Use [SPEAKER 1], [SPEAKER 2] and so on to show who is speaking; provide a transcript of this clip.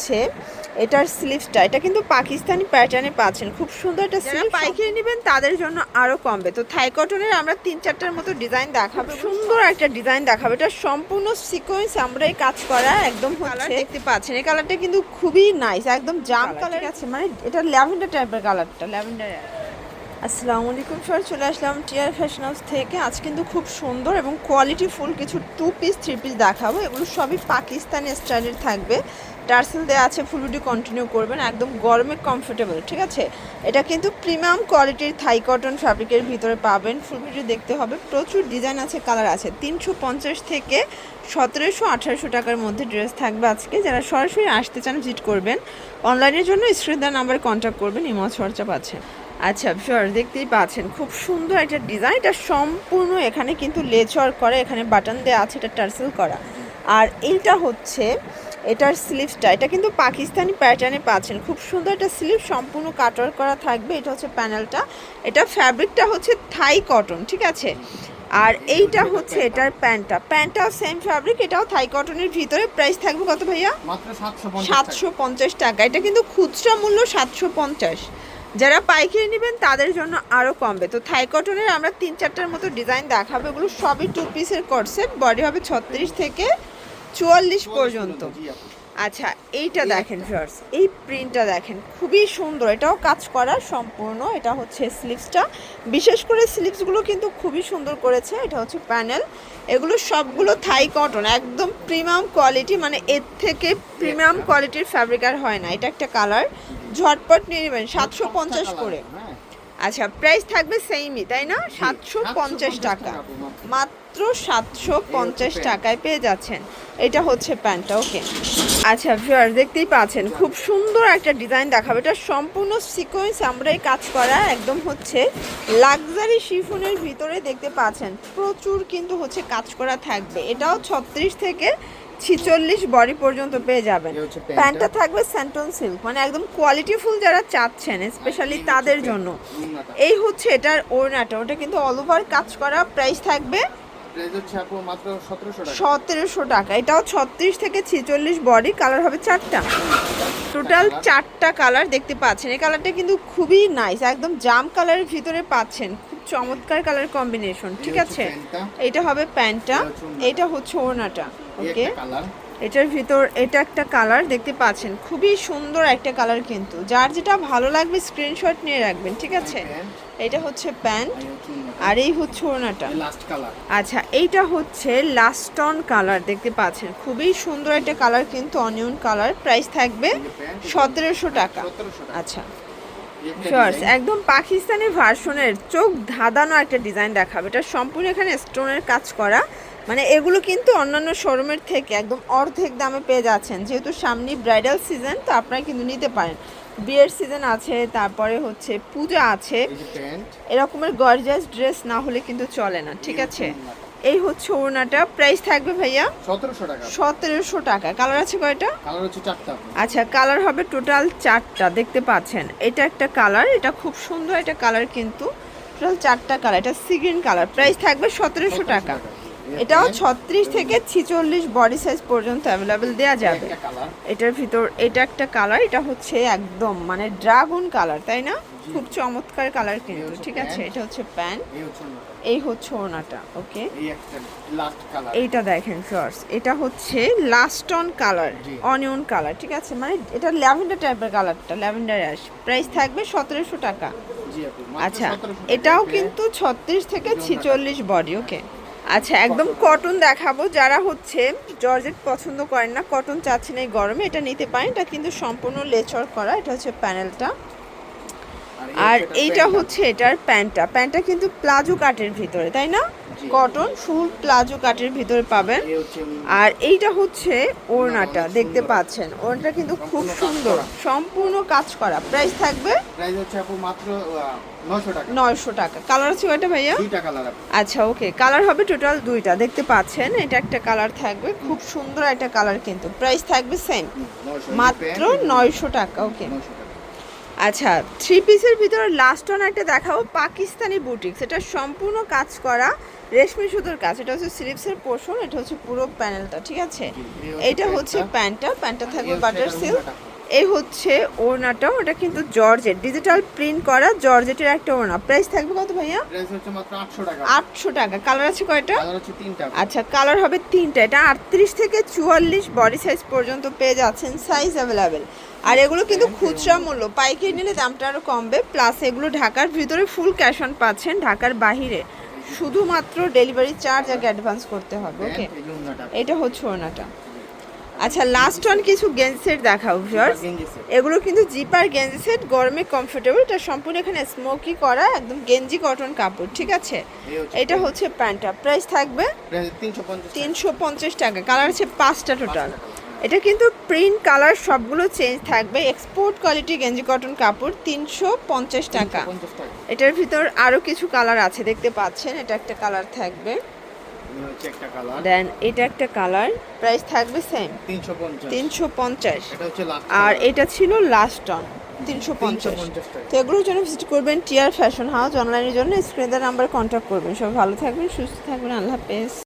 [SPEAKER 1] হচ্ছে এটার স্লিভসটা এটা কিন্তু পাকিস্তানি প্যাটার্নে পাচ্ছেন। খুব সুন্দর একটা স্লিভ পাইকারি নেবেন তাদের জন্য আরও কমবে। তো থাই কটনের আমরা তিন চারটার মতো ডিজাইন দেখাবো। সুন্দর একটা ডিজাইন দেখাবো। এটা সম্পূর্ণ সিকোয়েন্স আমরা এই কাজ করা একদম কালার দেখতে পাচ্ছেন। এই কালারটা কিন্তু খুবই নাইস একদম জাম কালার আছে? মানে এটা ল্যাভেন্ডার টাইপের কালারটা ল্যাভেন্ডার আসসালামু আলাইকুম সবাই, চলে আসলাম টিয়ার ফ্যাশন হাউস থেকে। আজ কিন্তু খুব সুন্দর এবং কোয়ালিটি ফুল কিছু টু পিস থ্রি পিস দেখাবো। এগুলো সবই পাকিস্তানি স্টাইলের থাকবে। টার্সেল দেওয়া আছে ফুল ভিডিও কন্টিনিউ করবেন, একদম গরমে কমফোর্টেবল ঠিক আছে? এটা কিন্তু প্রিমিয়াম কোয়ালিটির থাই কটন ফ্যাব্রিকের ভিতরে পাবেন। ফুল ভিডিও দেখতে হবে, প্রচুর ডিজাইন আছে কালার আছে। তিনশো পঞ্চাশ থেকে সতেরোশো আঠারোশো টাকার মধ্যে ড্রেস থাকবে আজকে। যারা সরাসরি আসতে চান ভিজিট করবেন। অনলাইনের জন্য স্ক্রিন দেওয়ার নাম্বারে কন্ট্যাক্ট করবেন, ইমো চর্চা পাচ্ছেন আচ্ছা শিওর দেখতেই পাচ্ছেন খুব সুন্দর একটা ডিজাইন এটা সম্পূর্ণ এখানে কিন্তু লেচর করে এখানে বাটন দেওয়া আছে এটা টার্সেল করা। আর এইটা হচ্ছে এটার স্লিভসটা এটা কিন্তু পাকিস্তানি প্যাটার্নে পাচ্ছেন খুব সুন্দর একটা স্লিভ সম্পূর্ণ কাটার করা থাকবে এটা হচ্ছে প্যানেলটা এটা ফ্যাব্রিকটা হচ্ছে থাই কটন ঠিক আছে? আর এইটা হচ্ছে এটার প্যান্টটা প্যান্টটাও সেম ফ্যাব্রিক এটাও থাই কটনের ভিতরে প্রাইস থাকবে কত ভাইয়া?
[SPEAKER 2] সাতশো পঞ্চাশ
[SPEAKER 1] টাকা এটা কিন্তু খুচরা মূল্য সাতশো পঞ্চাশ। যারা পাইকারি নেবেন, তাদের জন্য আরও কমবে। তো থাই কটনের আমরা তিন চারটার মতো ডিজাইন দেখাবো এগুলো সবই টু পিসের কটসেট বডি হবে ছত্রিশ থেকে চুয়াল্লিশ পর্যন্ত। আচ্ছা এইটা দেখেন ফার্স এই প্রিন্টটা দেখেন, খুবই সুন্দর। এটাও কাজ করা সম্পূর্ণ, এটা হচ্ছে স্লিভসটা বিশেষ করে স্লিভসগুলো কিন্তু খুবই সুন্দর করেছে, এটা হচ্ছে প্যানেল এগুলো সবগুলো থাই কটন, একদম প্রিমিয়াম কোয়ালিটি মানে এর থেকে প্রিমিয়াম কোয়ালিটির ফ্যাব্রিক আর হয় না, এটা একটা কালার ঝটপট নিয়ে নেবেন সাতশো পঞ্চাশ করে।
[SPEAKER 2] হ্যাঁ।
[SPEAKER 1] আচ্ছা প্রাইস থাকবে সেমই তাই না? সাতশো পঞ্চাশ টাকা। মাত্র। সাতশো পঞ্চাশ টাকায় পেয়ে যাচ্ছেন। এটা হচ্ছে প্যান্টটা ওকে আচ্ছা ভিউয়ার দেখতেই পাচ্ছেন খুব সুন্দর একটা ডিজাইন দেখাবে। এটা সম্পূর্ণ সিকোয়েন্স আমরাই কাজ করা একদম হচ্ছে লাক্সারি শিফনের ভিতরে দেখতে পাচ্ছেন। প্রচুর কিন্তু হচ্ছে কাজ করা থাকবে। এটাও ছত্রিশ থেকে ছিচল্লিশ বডি পর্যন্ত পেয়ে যাবেন।
[SPEAKER 2] প্যান্টটা।
[SPEAKER 1] থাকবে স্যান্টন সিল্ক মানে একদম কোয়ালিটিফুল যারা চাচ্ছেন স্পেশালি তাদের জন্য। এই হচ্ছে এটার ওড়নাটা ওটা কিন্তু অল ওভার কাজ করা প্রাইস থাকবে
[SPEAKER 2] সতেরোশো টাকা।
[SPEAKER 1] এটাও ছত্রিশ থেকে ছেচল্লিশ বডি কালার হবে চারটা। টোটাল চারটা কালার দেখতে পাচ্ছেন। এই কালারটা কিন্তু খুবই নাইস একদম জাম কালারের ভিতরে পাচ্ছেন। খুব চমৎকার কালার কম্বিনেশন ঠিক আছে? এটা হবে প্যান্টটা
[SPEAKER 2] এটা হচ্ছে ওড়নাটা।
[SPEAKER 1] ওকে এটার ভিতর এটা একটা কালার দেখতে পাচ্ছেন। খুবই সুন্দর একটা কালার কিন্তু। যার যেটা ভালো লাগবে স্ক্রিনশট নিয়ে রাখবেন ঠিক আছে? এটা হচ্ছে প্যান্ট। আর এই হচ্ছে
[SPEAKER 2] ওনাটা
[SPEAKER 1] আচ্ছা এইটা হচ্ছে লাস্টন কালার দেখতে পাচ্ছেন। খুবই সুন্দর একটা কালার কিন্তু অনিয়ন কালার প্রাইস থাকবে সতেরোশো টাকা। আচ্ছা।
[SPEAKER 2] design।
[SPEAKER 1] একদম পাকিস্তানি ভার্সনের চোখ ধাঁধানো একটা ডিজাইন দেখাবে। এটা সম্পূর্ণ এখানে স্টোনের কাজ করা। মানে এগুলো কিন্তু অন্যান্য শোরুমের থেকে একদম অর্ধেক দামে পেয়ে যাচ্ছেন। যেহেতু সামনে ব্রাইডাল সিজন তো আপনারা কিন্তু নিতে পারেন। বিয়ের সিজন আছে তারপরে হচ্ছে পূজা আছে। এরকমের গর্জাস ড্রেস না হলে কিন্তু চলে না ঠিক আছে? এই হচ্ছে ওড়নাটা। প্রাইস থাকবে ভাইয়া?
[SPEAKER 2] সতেরোশো টাকা।
[SPEAKER 1] সতেরোশো টাকা। কালার আছে কয়টা?
[SPEAKER 2] কালার হচ্ছে চারটা।
[SPEAKER 1] আচ্ছা কালার হবে টোটাল চারটা দেখতে পাচ্ছেন। এটা একটা কালার এটা খুব সুন্দর একটা কালার কিন্তু। টোটাল চারটা কালার এটা সিগ্রিন কালার প্রাইস থাকবে সতেরোশো টাকা। এটাও ছত্রিশ থেকে ছিচল্লিশ বডি সাইজ পর্যন্ত অ্যাভেলেবেল দেওয়া যাবে। এটার ভিতর এটা একটা কালার এটা হচ্ছে একদম মানে ড্রাগন কালার তাই না? খুব চমৎকার কালার কিন্তু ঠিক আছে? এটা হচ্ছে প্যান্ট
[SPEAKER 2] এই হচ্ছে ওড়নাটা।
[SPEAKER 1] ওকে
[SPEAKER 2] লাস্ট
[SPEAKER 1] এইটা দেখেন ফার্স এটা হচ্ছে লাস্টন কালার অনিয়ন কালার ঠিক আছে? মানে এটা ল্যাভেন্ডার টাইপের কালারটা ল্যাভেন্ডার অ্যাশ প্রাইস থাকবে সতেরোশো টাকা। আচ্ছা এটাও কিন্তু ছত্রিশ থেকে ছিচল্লিশ বডি ওকে আচ্ছা একদম কটন দেখাবো। যারা হচ্ছে জর্জেট পছন্দ করেন না কটন চাচ্ছেন এই গরমে, এটা নিতে পারেন। এটা কিন্তু সম্পূর্ণ লেচর করা, এটা হচ্ছে প্যানেলটা আর এইটা হচ্ছে এটার প্যান্টটা। প্যান্টটা কিন্তু প্লাজো কাটের ভিতরে তাই না? কটন ফুল প্লাজো কাটের ভিতরে পাবেন। আর এইটা হচ্ছে ওড়নাটা দেখতে পাচ্ছেন। ওড়নাটা কিন্তু খুব সুন্দর সম্পূর্ণ কাজ করা। প্রাইস থাকবে?
[SPEAKER 2] প্রাইস হচ্ছে আপু মাত্র নশো টাকা।
[SPEAKER 1] নয়শো টাকা। কালার আছে কয়টা ভাইয়া?
[SPEAKER 2] দুইটা কালার
[SPEAKER 1] আচ্ছা ওকে কালার হবে টোটাল দুইটা দেখতে পাচ্ছেন? এটা একটা কালার থাকবে। খুব সুন্দর একটা কালার কিন্তু। প্রাইস থাকবে সেম
[SPEAKER 2] 900
[SPEAKER 1] মাত্র নয়শো টাকা ওকে
[SPEAKER 2] 900
[SPEAKER 1] আচ্ছা থ্রি পিসের ভিতরে লাস্ট ওয়ান একটা দেখাবো পাকিস্তানি বুটিক সেটা সম্পূর্ণ কাজ করা রেশমি সুতোর কাজ। এটা হচ্ছে স্লিপসের পোর্শন এটা হচ্ছে পুরো প্যানেলটা ঠিক আছে? এটা হচ্ছে প্যান্টটা প্যান্টটা থাকবে বাটার সিল্ক। এই হচ্ছে ওড়নাটাও ওটা কিন্তু জর্জেট। ডিজিটাল প্রিন্ট করা জর্জেটের একটা ওড়না। প্রাইস থাকবে কত ভাইয়া?
[SPEAKER 2] প্রাইস হচ্ছে মাত্র 800 টাকা।
[SPEAKER 1] আটশো টাকা। কালার আছে কয়টা?
[SPEAKER 2] কালার হচ্ছে তিনটা।
[SPEAKER 1] আচ্ছা কালার হবে তিনটা। এটা আটত্রিশ থেকে চুয়াল্লিশ বডি সাইজ পর্যন্ত পেয়ে যাচ্ছেন সাইজ অ্যাভেলেবেল আর এগুলো কিন্তু খুচরা মূল্য। পাইকারি নিলে দামটা আরও কমবে। প্লাস এগুলো ঢাকার ভিতরে ফুল ক্যাশ অন পাচ্ছেন ঢাকার বাহিরে। শুধুমাত্র ডেলিভারি চার্জ আগে অ্যাডভান্স করতে হবে ওকে
[SPEAKER 2] ওড়নাটা।
[SPEAKER 1] এটা হচ্ছে ওনাটা আচ্ছা লাস্ট ওয়ান কিছু গেঞ্জি সেট দেখাও ভিউয়ার্স এগুলো কিন্তু জিপার গেঞ্জি সেট গরমে কমফোর্টেবল এটা সম্পূর্ণ এখানে স্মোকি করা একদম গেঞ্জি কটন কাপড় ঠিক আছে? এটা হচ্ছে প্যান্টটা। প্রাইস থাকবে
[SPEAKER 2] প্রাইস 350 টাকা।
[SPEAKER 1] তিনশো পঞ্চাশ টাকা। কালার আছে পাঁচটা টোটাল এটা কিন্তু প্রিন্ট কালার সবগুলো চেঞ্জ থাকবে। এক্সপোর্ট কোয়ালিটি গেঞ্জি কটন কাপড় তিনশো পঞ্চাশ টাকা। এটার ভিতর আরও কিছু কালার আছে দেখতে পাচ্ছেন? এটা একটা কালার থাকবে। দেন এটা একটা কালার প্রাইস থাকবে সেম
[SPEAKER 2] 350
[SPEAKER 1] তিনশো পঞ্চাশ। আর এটা ছিল লাস্ট টন তিনশো পঞ্চাশ। তো এগুলোর জন্য ভিজিট করবেন টিয়ার ফ্যাশন হাউস অনলাইনের জন্য স্ক্রিনের নাম্বার কন্ট্যাক্ট করবেন। সব ভালো থাকবেন সুস্থ থাকবেন। আল্লাহ হাফেজ।